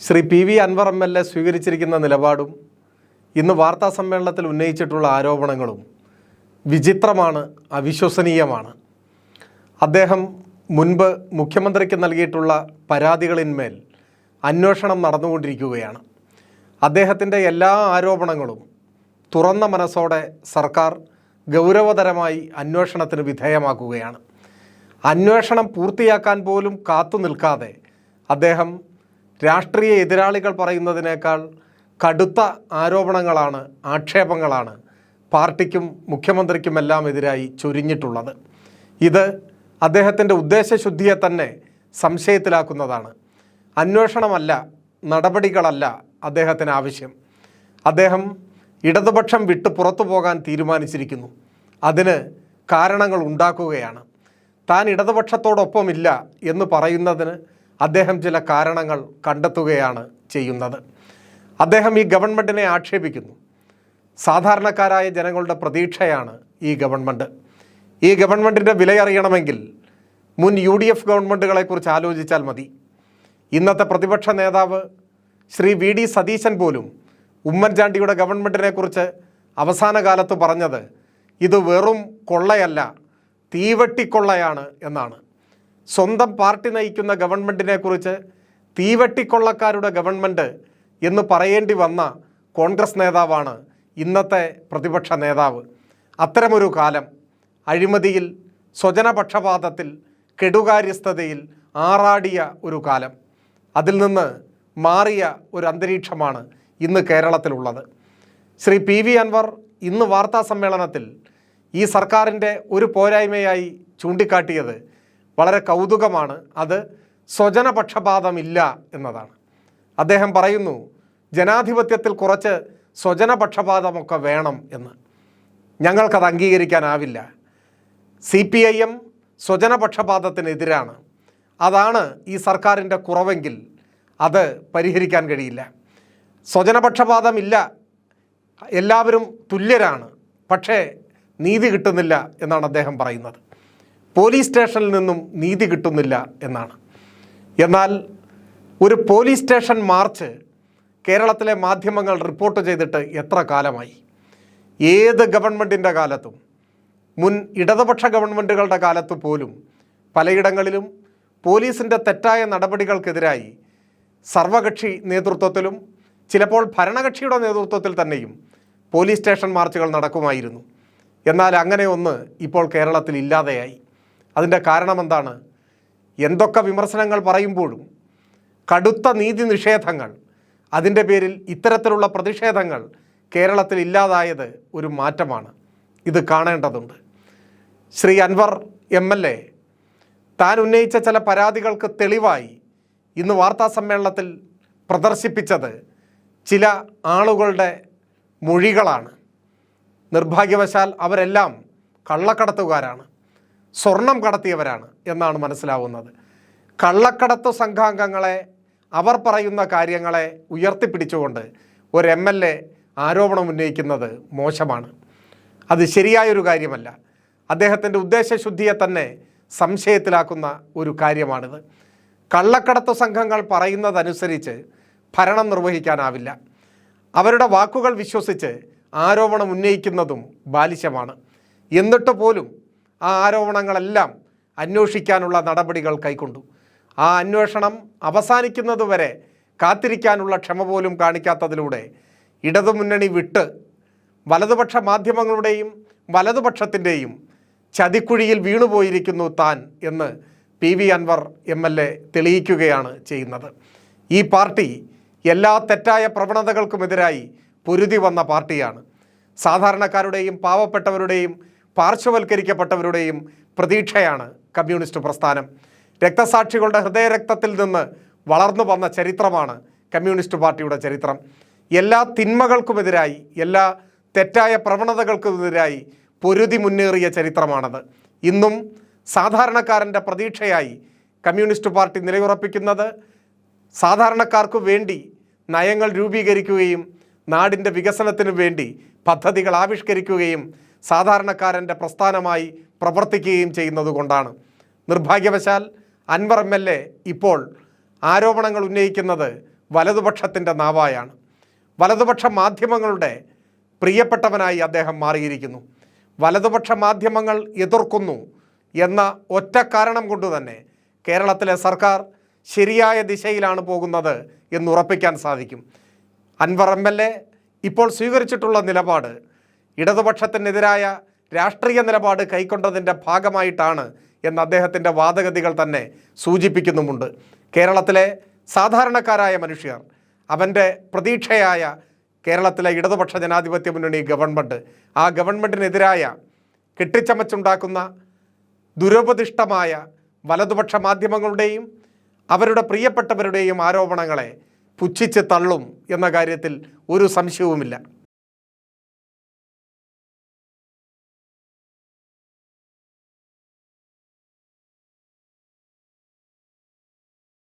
Shri P V Anvar M L A സ്വീകരിച്ചിരിക്കുന്ന നിലപാടും ഇന്ന് വാർത്താ സമ്മേളനത്തിൽ ഉന്നയിച്ചിട്ടുള്ള ആരോപണങ്ങളും വിചിത്രമാണ് അവിശ്വസനീയമാണ്. അദ്ദേഹം മുൻപ് മുഖ്യമന്ത്രിക്ക് നൽകിയിട്ടുള്ള പരാതികളിന്മേൽ അന്വേഷണം നടന്നുകൊണ്ടിരിക്കുകയാണ്. അദ്ദേഹത്തിന്റെ എല്ലാ ആരോപണങ്ങളും തുറന്ന മനസ്സോടെ സർക്കാർ ഗൗരവതരമായി അന്വേഷണത്തിന് വിധേയമാക്കുകയാണ്. അന്വേഷണം പൂർത്തിയാക്കാൻ പോലും കാത്തു നിൽക്കാതെ അദ്ദേഹം രാഷ്ട്രീയ എതിരാളികൾ പറയുന്നതിനേക്കാൾ കടുത്ത ആരോപണങ്ങളാണ് ആക്ഷേപങ്ങളാണ് പാർട്ടിക്കും മുഖ്യമന്ത്രിക്കുമെല്ലാം എതിരായി ചൊരിഞ്ഞിട്ടുള്ളത്. ഇത് അദ്ദേഹത്തിന്റെ ഉദ്ദേശശുദ്ധിയെ തന്നെ സംശയത്തിലാക്കുന്നതാണ്. അന്വേഷണമല്ല നടപടികളല്ല അദ്ദേഹത്തിന് ആവശ്യം. അദ്ദേഹം ഇടതുപക്ഷം വിട്ട് പുറത്തു പോകാൻ തീരുമാനിച്ചിരിക്കുന്നു. അതിന് കാരണങ്ങൾ ഉണ്ടാക്കുകയാണ്. താൻ ഇടതുപക്ഷത്തോടൊപ്പമില്ല എന്ന് പറയുന്നതിന് അദ്ദേഹം ചില കാരണങ്ങൾ കണ്ടെത്തുകയാണ് ചെയ്യുന്നത്. അദ്ദേഹം ഈ ഗവൺമെന്റിനെ ആക്ഷേപിക്കുന്നു. സാധാരണക്കാരായ ജനങ്ങളുടെ പ്രതീക്ഷയാണ് ഈ ഗവൺമെന്റ് ഈ ഗവൺമെന്റിന്റെ വിലയറിയണമെങ്കിൽ മുൻ യു ഡി എഫ് ഗവൺമെന്റുകളെക്കുറിച്ച് ആലോചിച്ചാൽ മതി. ഇന്നത്തെ പ്രതിപക്ഷ നേതാവ് ശ്രീ വി ഡി സതീശൻ പോലും ഉമ്മൻചാണ്ടിയുടെ ഗവൺമെന്റിനെ കുറിച്ച് അവസാന കാലത്ത് പറഞ്ഞത് ഇത് വെറും കൊള്ളയല്ല തീവെട്ടിക്കൊള്ളയാണ് എന്നാണ്. സ്വന്തം പാർട്ടി നയിക്കുന്ന ഗവൺമെന്റിനെ കുറിച്ച് തീവെട്ടിക്കൊള്ളക്കാരുടെ ഗവൺമെന്റ് എന്ന് പറയേണ്ടി വന്ന കോൺഗ്രസ് നേതാവാണ് ഇന്നത്തെ പ്രതിപക്ഷ നേതാവ്. അത്തരമൊരു കാലം അഴിമതിയിൽ സ്വജനപക്ഷപാതത്തിൽ കെടുകാര്യസ്ഥതയിൽ ആറാടിയ ഒരു കാലം. അതിൽ നിന്ന് മാറിയ ഒരു അന്തരീക്ഷമാണ് ഇന്ന് കേരളത്തിലുള്ളത്. ശ്രീ പി വി അൻവർ ഇന്ന് വാർത്താ സമ്മേളനത്തിൽ ഈ സർക്കാരിന്റെ ഒരു പോരായ്മയായി ചൂണ്ടിക്കാട്ടിയത് വളരെ കൗതുകമാണ്. അത് സ്വജനപക്ഷപാതമില്ല എന്നതാണ്. അദ്ദേഹം പറയുന്നു ജനാധിപത്യത്തിൽ കുറച്ച് സ്വജനപക്ഷപാതമൊക്കെ വേണം എന്ന്. ഞങ്ങൾക്കത് അംഗീകരിക്കാനാവില്ല. സി പി ഐ എം സ്വജനപക്ഷപാതത്തിനെതിരാണ്. അതാണ് ഈ സർക്കാരിന്റെ കുറവെങ്കിൽ അത് പരിഹരിക്കാൻ കഴിയില്ല. സ്വജനപക്ഷപാതമില്ല. എല്ലാവരും തുല്യരാണ്. പക്ഷേ നീതി കിട്ടുന്നില്ല എന്നാണ് അദ്ദേഹം പറയുന്നത്. പോലീസ് സ്റ്റേഷനിൽ നിന്നും നീതി കിട്ടുന്നില്ല എന്നാണ്. എന്നാൽ ഒരു പോലീസ് സ്റ്റേഷൻ മാർച്ച് കേരളത്തിലെ മാധ്യമങ്ങൾ റിപ്പോർട്ട് ചെയ്തിട്ട് എത്ര കാലമായി? ഏത് ഗവൺമെന്റിന്റെ കാലത്തും മുൻ ഇടതുപക്ഷ ഗവൺമെന്റുകളുടെ കാലത്ത് പോലും പലയിടങ്ങളിലും പോലീസിന്റെ തെറ്റായ നടപടികൾക്കെതിരായി സർവകക്ഷി നേതൃത്വത്തിലും ചിലപ്പോൾ ഭരണകക്ഷിയുടെ നേതൃത്വത്തിൽ തന്നെയും പോലീസ് സ്റ്റേഷൻ മാർച്ചുകൾ നടക്കുമായിരുന്നു. എന്നാൽ അങ്ങനെ ഒന്ന് ഇപ്പോൾ കേരളത്തിൽ ഇല്ലാതെയായി. അതിന്റെ കാരണം എന്താണ്? എന്തൊക്കെ വിമർശനങ്ങൾ പറയുമ്പോഴും കടുത്ത നീതി നിഷേധങ്ങൾ അതിന്റെ പേരിൽ ഇത്തരത്തിലുള്ള പ്രതിഷേധങ്ങൾ കേരളത്തിൽ ഇല്ലാതായത് ഒരു മാറ്റമാണ്. ഇത് കാണേണ്ടതുണ്ട്. Shri Anvar M L A താൻ ഉന്നയിച്ച ചില പരാതികൾക്ക് തെളിവായി ഇന്ന് വാർത്താ സമ്മേളനത്തിൽ പ്രദർശിപ്പിച്ചത് ചില ആളുകളുടെ മൊഴികളാണ്. നിർഭാഗ്യവശാൽ അവരെല്ലാം കള്ളക്കടത്തുകാരാണ്. സ്വർണം കടത്തിയവരാണ് എന്നാണ് മനസ്സിലാവുന്നത്. കള്ളക്കടത്ത് സംഘാംഗങ്ങളെ അവർ പറയുന്ന കാര്യങ്ങളെ ഉയർത്തിപ്പിടിച്ചുകൊണ്ട് ഒരു എം എൽ എ ആരോപണം ഉന്നയിക്കുന്നത് മോശമാണ്. അത് ശരിയായൊരു കാര്യമല്ല. അദ്ദേഹത്തിന്റെ ഉദ്ദേശശുദ്ധിയെ തന്നെ സംശയത്തിലാക്കുന്ന ഒരു കാര്യമാണിത്. കള്ളക്കടത്ത് സംഘങ്ങൾ പറയുന്നതനുസരിച്ച് ഭരണം നിർവഹിക്കാനാവില്ല. അവരുടെ വാക്കുകൾ വിശ്വസിച്ച് ആരോപണം ഉന്നയിക്കുന്നതും ബാലിശമാണ്. എന്നിട്ട് പോലും ആ ആരോപണങ്ങളെല്ലാം അന്വേഷിക്കാനുള്ള നടപടികൾ കൈക്കൊണ്ടു. ആ അന്വേഷണം അവസാനിക്കുന്നതുവരെ കാത്തിരിക്കാനുള്ള ക്ഷമ പോലും കാണിക്കാത്തതിലൂടെ ഇടതുമുന്നണി വിട്ട് വലതുപക്ഷ മാധ്യമങ്ങളുടെയും വലതുപക്ഷത്തിന്റെയും ചതിക്കുഴിയിൽ വീണുപോയിരിക്കുന്നു താൻ എന്ന് P V Anvar M L A തെളിയിക്കുകയാണ് ചെയ്യുന്നത്. ഈ പാർട്ടി എല്ലാ തെറ്റായ പ്രവണതകൾക്കുമെതിരായി പൊരുതി വന്ന പാർട്ടിയാണ്. സാധാരണക്കാരുടെയും പാവപ്പെട്ടവരുടെയും പാർശ്വവൽക്കരിക്കപ്പെട്ടവരുടെയും പ്രതീക്ഷയാണ് കമ്മ്യൂണിസ്റ്റ് പ്രസ്ഥാനം. രക്തസാക്ഷികളുടെ ഹൃദയരക്തത്തിൽ നിന്ന് വളർന്നു വന്ന ചരിത്രമാണ് കമ്മ്യൂണിസ്റ്റ് പാർട്ടിയുടെ ചരിത്രം. എല്ലാ തിന്മകൾക്കുമെതിരായി എല്ലാ തെറ്റായ പ്രവണതകൾക്കുമെതിരായി പൊരുതി മുന്നേറിയ ചരിത്രമാണത്. ഇന്നും സാധാരണക്കാരന്റെ പ്രതീക്ഷയായി കമ്മ്യൂണിസ്റ്റ് പാർട്ടി നിലയുറപ്പിക്കുന്നത് സാധാരണക്കാർക്ക് വേണ്ടി നയങ്ങൾ രൂപീകരിക്കുകയും നാടിന്റെ വികസനത്തിനു വേണ്ടി പദ്ധതികൾ ആവിഷ്കരിക്കുകയും സാധാരണക്കാരന്റെ പ്രസ്ഥാനമായി പ്രവർത്തിക്കുകയും ചെയ്യുന്നതുകൊണ്ടാണ് നിർഭാഗ്യവശാൽ അൻവർ എം എൽ എ ഇപ്പോൾ ആരോപണങ്ങൾ ഉന്നയിക്കുന്നത് വലതുപക്ഷത്തിന്റെ നാവായാണ്. വലതുപക്ഷ മാധ്യമങ്ങളുടെ പ്രിയപ്പെട്ടവനായി അദ്ദേഹം മാറിയിരിക്കുന്നു. വലതുപക്ഷ മാധ്യമങ്ങൾ എതിർക്കുന്നു എന്ന ഒറ്റ കാരണം കൊണ്ട് തന്നെ കേരളത്തിലെ സർക്കാർ ശരിയായ ദിശയിലാണ് പോകുന്നത് എന്നുറപ്പിക്കാൻ സാധിക്കും. അൻവർ എം എൽ എ ഇപ്പോൾ സ്വീകരിച്ചിട്ടുള്ള നിലപാട് ഇടതുപക്ഷത്തിനെതിരായ രാഷ്ട്രീയ നിലപാട് കൈക്കൊണ്ടതിന്റെ ഭാഗമായിട്ടാണ് എന്ന് അദ്ദേഹത്തിന്റെ വാദഗതികൾ തന്നെ സൂചിപ്പിക്കുന്നുമുണ്ട്. കേരളത്തിലെ സാധാരണക്കാരായ മനുഷ്യർ അവന്റെ പ്രതീക്ഷയായ കേരളത്തിലെ ഇടതുപക്ഷ ജനാധിപത്യ മുന്നണി ഗവൺമെന്റ് ആ ഗവൺമെന്റിനെതിരായ കെട്ടിച്ചമച്ചുണ്ടാക്കുന്ന ദുരുപദിഷ്ടമായ വലതുപക്ഷ മാധ്യമങ്ങളുടെയും അവരുടെ പ്രിയപ്പെട്ടവരുടെയും ആരോപണങ്ങളെ പുച്ഛിച്ച് തള്ളും എന്ന കാര്യത്തിൽ ഒരു സംശയവുമില്ല.